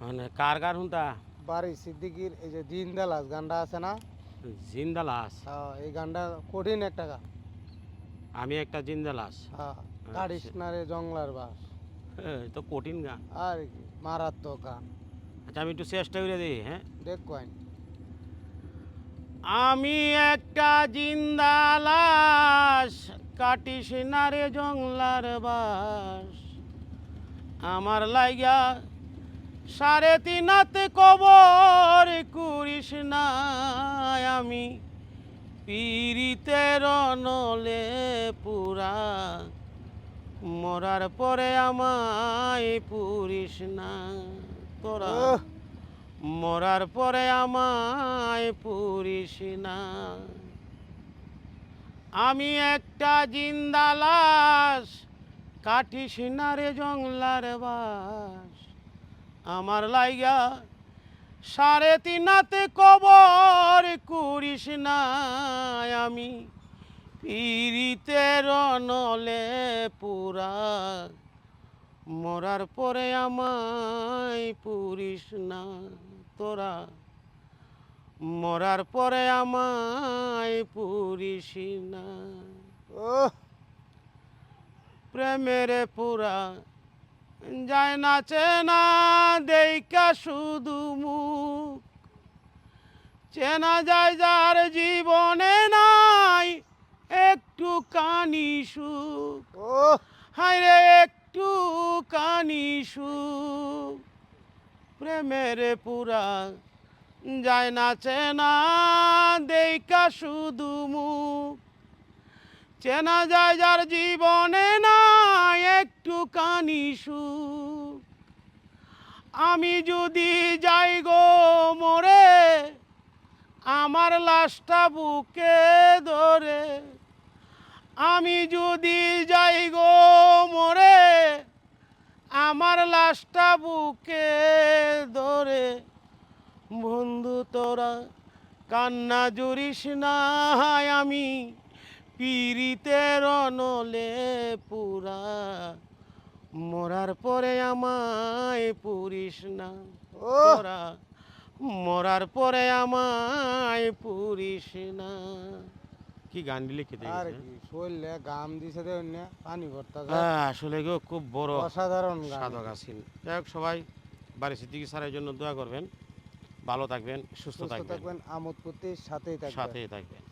মানে কার কার হুন্তা? বাড়ি সিদ্দিকির এই যে জিন্দালাস গানটা আছে না? জিন্দালাস হ্যাঁ, এই গানটা কঠিন একটা গান। আমি একটা জিন্দালাস হ্যাঁ কাটিস না রে জংলার বাস। তো কঠিন গান। আর কি মারাত্মক গান। আচ্ছা আমি একটু চেষ্টা করে দিই হ্যাঁ? দেখ কয়েন। আমি একটা জিন্দালাস কাটিস না রে জংলার বাস। আমার লাইগা সাড়ে তিনাতে কবর করিস না আমি। পীড়িতের নলে পুরা মরার পরে আমায় পুরিস না। তোরা মরার পরে আমায় পুরিস না। আমি একটা জিন্দালাস কাটিস না রে জংলার বাস। আমার লাইগা সাড়ে তিনাতে কবর করিস না আমি। পীড়িতের নলে পুরা মরার পরে আমায় পুরিস না তোরা। মরার পরে আমায় পুরিস না। প্রেমের পুরা যায় না চেনা দেইকা শুধু মুখ। চেনা যায় যার জীবনে নাই একটু কানি সুখ। ওহ, হায়রে একটু কানি সুখ। প্রেমের পুরা যায় না চেনা দেইকা শুধু মুখ। চেনা যায় যার জীবনে না একটু কানি সুখ। আমি যদি যাই গো মরে, আমার লাশটা বুকে ধরে। আমি যদি যাই গো মরে, আমার লাশটা বুকে ধরে। বন্ধু, তোরা কান্না জুরিস না আমি। পীড়িতের নলে পুরা। মরার পরে আমায় পুরিস না ওহ, তোরা। মরার পরে আমায় পুরিস না। কি গান লিখে আর দিয়েছে কি শরীরে গাম দিছে দেখ না পানি ভর্তা হ্যাঁ, আসলে গো খুব বড় অসাধারণ সাধক আছেন। যাই হোক সবাই বাড়ি সিদ্দিকি স্যারের জন্য দোয়া করবেন। ভালো থাকবেন সুস্থ থাকবেন। আমোদ প্রতি সাথেই থাকবেন। সাথেই থাকবেন।